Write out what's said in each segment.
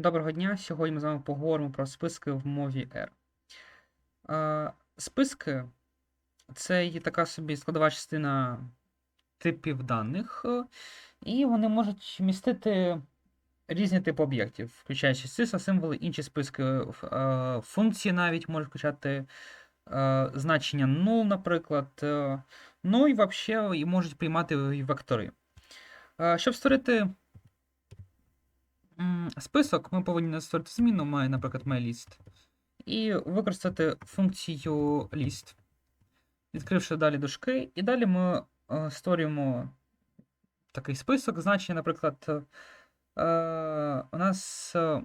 Доброго дня! Сьогодні ми з вами поговоримо про списки в мові R. Списки це є така собі складова частина типів даних, е, і вони можуть містити різні типи об'єктів, включаючи числа, символи, інші списки, е, функції навіть можуть включати е, значення null, наприклад. Ну і взагалі можуть приймати вектори. Щоб створити список, ми повинні створити зміну, має, наприклад, MyList, і використати функцію list, відкривши далі дужки, і далі ми е, створюємо такий список. Значення, наприклад, е, у нас е,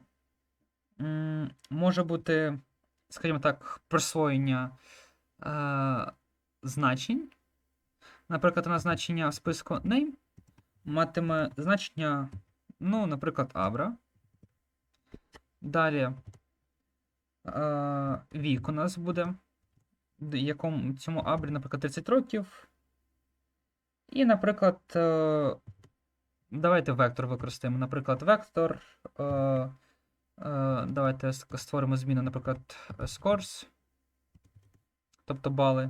може бути, скажімо так, присвоєння значень. Наприклад, у нас значення в списку name матиме значення, ну, наприклад, Abra. Далі е, вік у нас буде, якому цьому Абрі, наприклад, 30 років. І, наприклад, е, давайте вектор використаємо. Наприклад, вектор. Е, давайте створимо зміну, наприклад, scores, тобто бали.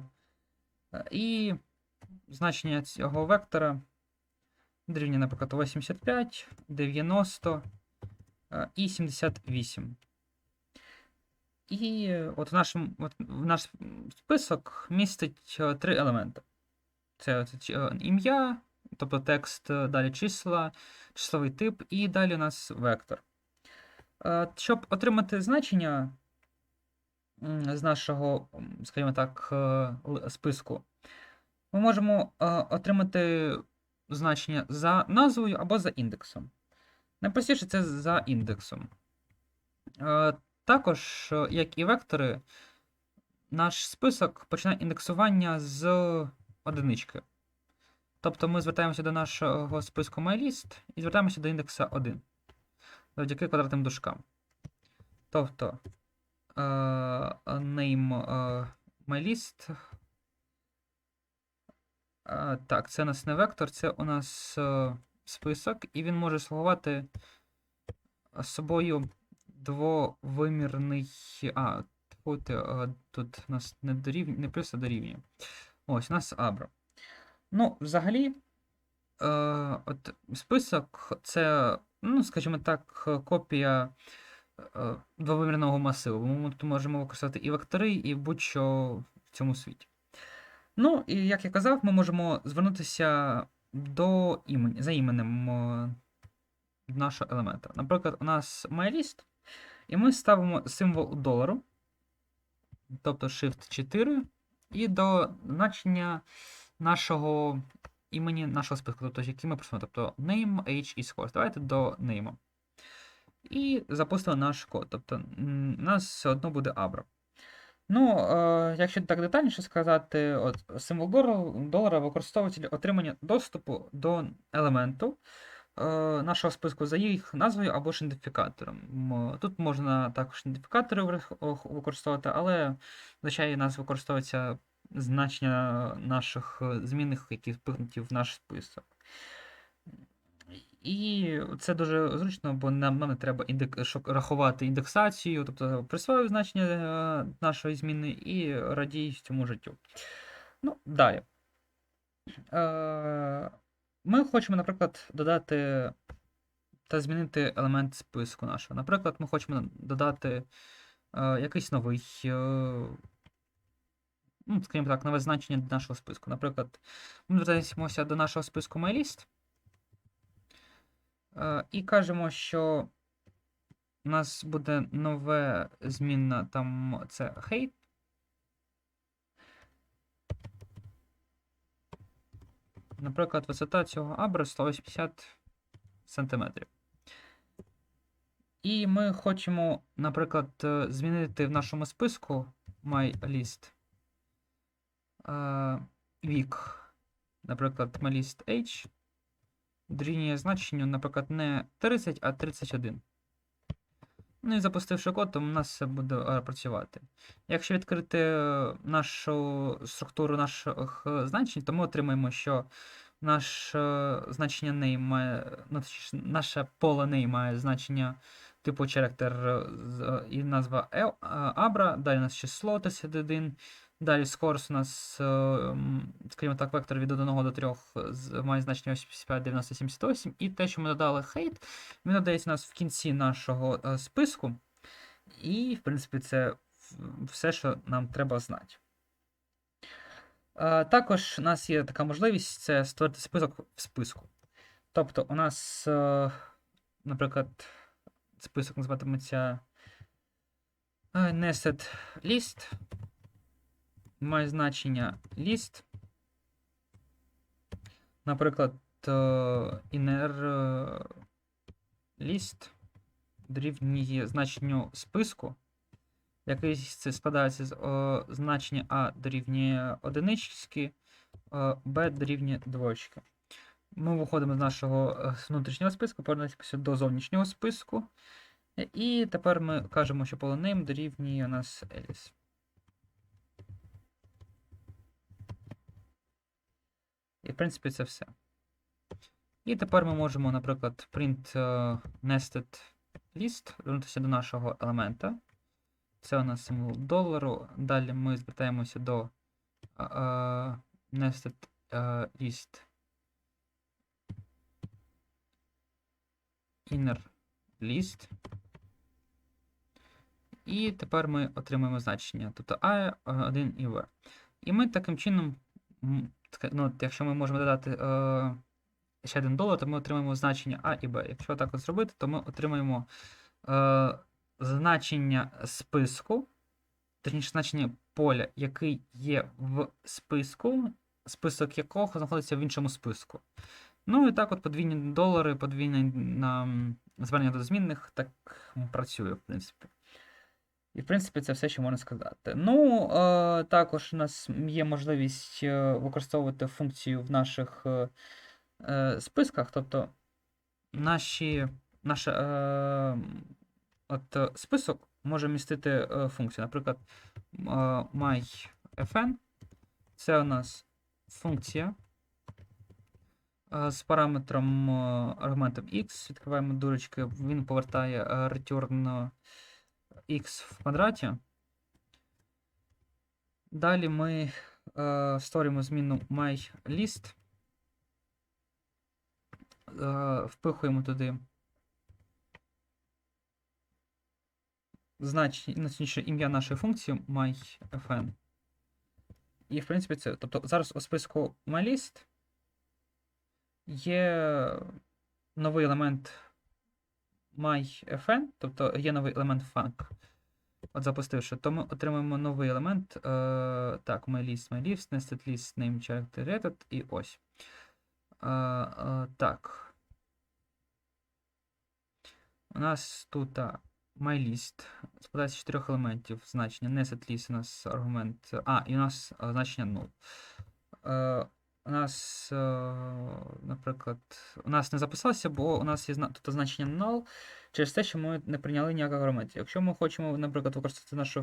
І значення цього вектора дорівнює, наприклад, 85, 90 е, і 78. І е, от в, нашому, от в наш список містить е, три елементи. Це, оце чи- е, ім'я, тобто текст, далі числа, числовий тип, і далі у нас вектор. Щоб отримати значення з нашого, скажімо так, списку, ми можемо отримати значення за назвою або за індексом. Найпростіше це за індексом. Е, Також, е, як і вектори, наш список починає індексування з одинички. Тобто ми звертаємося до нашого списку MyList і звертаємося до індекса 1 завдяки квадратним дужкам. Тобто е, name MyList. Так, це у нас не вектор, це у нас е, список, і він може слугувати собою двовимірний. А, тут, е, тут у нас не, дорівнює, не плюс, а дорівнює. Ось, у нас Abra. Ну, взагалі, е, от список це, ну, скажімо так, копія двовимірного масиву. Ми можемо використати і вектори, і будь-що в цьому світі. Ну, і як я казав, ми можемо звернутися до імені, за іменем е, нашого елемента. Наприклад, у нас MyList, і ми ставимо символ долару, тобто Shift 4, і до значення нашого імені нашого списку, тобто який ми просимо, тобто name, age і scores. Давайте до name. І запустимо наш код. Тобто у нас все одно буде Abra. Ну, е, якщо так детальніше сказати, от символ долара використовується для отримання доступу до елементу е, нашого списку за їх назвою або ж ідентифікатором. Тут можна також ідентифікатори використовувати, але звичайно у нас використовується значення наших змінних, які впихнуті в наш список. І це дуже зручно, бо нам, нам не треба індек... шок- рахувати індексацію, тобто присвоюю значення е, нашої зміни і радій цьому життю. Ну, далі. Е, ми хочемо, наприклад, додати та змінити елемент списку нашого. Наприклад, ми хочемо додати е, якийсь новий, ну, скажімо так, нове значення до нашого списку. Наприклад, ми звертаємося до нашого списку MyList. Е, І кажемо, що у нас буде нове змінна там це height. Наприклад, висота цього абра 180 см. І ми хочемо, наприклад, е, змінити в нашому списку MyList е, вік. Наприклад, MyList Age дорівнює значенню, наприклад, не 30, а 31. Ну і запустивши код, то у нас все буде е, працювати. Якщо відкрити е, нашу структуру наших е, значень, то ми отримаємо, що наше значення name має, ну, наше поле name має значення типу е, і назва Abra, далі у нас число TSD1, далі scores у нас, е, скажімо так, вектор від 1 до 3 має значення 85, 90, 78, і те, що ми додали height, він додається у нас в кінці нашого е, списку, і, в принципі, це все, що нам треба знати. Е, Також у нас є така можливість це створити список в списку. Тобто, у нас, е, наприклад, список називатиметься е, nested list. Має значення list. Наприклад, е, inner е, list дорівнює значенню списку. Який складається з о, значення А дорівнює одинички, е, Б дорівнює двоєчки. Ми виходимо з нашого е, внутрішнього списку, повернемося до зовнішнього списку. Е, І тепер ми кажемо, що полоним дорівнює у нас Alice. І, в принципі, це все. І тепер ми можемо, наприклад, print е, nested list, вернутися до нашого елемента. Це у нас символ долару. Далі ми звертаємося до е, nested е, list inner list. І тепер ми отримуємо значення. Тобто A, 1 і V. І ми таким чином, ну, якщо ми можемо додати е, ще один долар, то ми отримаємо значення А і Б. Якщо так от зробити, то ми отримаємо е, значення списку, точніше значення поля, який є в списку, список якого знаходиться в іншому списку. Ну і так от подвійні долари, подвійне м, звернення до змінних так працює, в принципі. І, в принципі, це все, що можна сказати. Ну, е, також у нас є можливість е, використовувати функцію в наших е, е, списках, тобто наші, наш е, от, е, список може містити е, функцію. Наприклад, е, myFN це у нас функція е, з параметром е, аргументом x. Відкриваємо дурочки, він повертає return x в квадраті. Далі ми е, створюємо зміну myList. Е, впихуємо туди значення, ну, ім'я нашої функції myFN. І, в принципі, це. Тобто зараз у списку myList є новий елемент myFN, тобто є новий елемент func. От запустивши, то ми отримаємо новий елемент. Е, так, mylist, mylist, nested name character record і ось. Е, е, так. У нас тут а, mylist складається з чотирьох елементів значення. Nested у нас аргумент. А, і у нас значення 0. Е, у нас, е, наприклад, у нас не записалося, бо у нас є тут значення null через те, що ми не прийняли ніяких аргументів. Якщо ми хочемо, наприклад, використати наш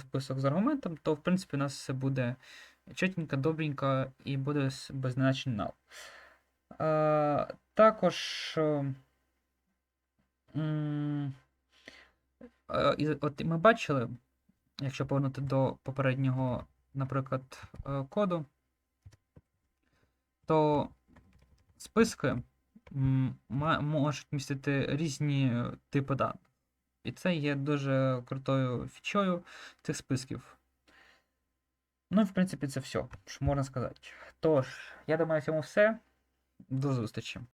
список з аргументом, то в принципі у нас все буде чотенько, добренько і буде без значень null. Е, також. е, е, і от ми бачили, якщо повернути до попереднього, наприклад, коду, то списки можуть містити різні е, типи даних. І це є дуже крутою фічою цих списків. Ну, в принципі, це все, що можна сказати. Тож, я думаю, на цьому все. До зустрічі.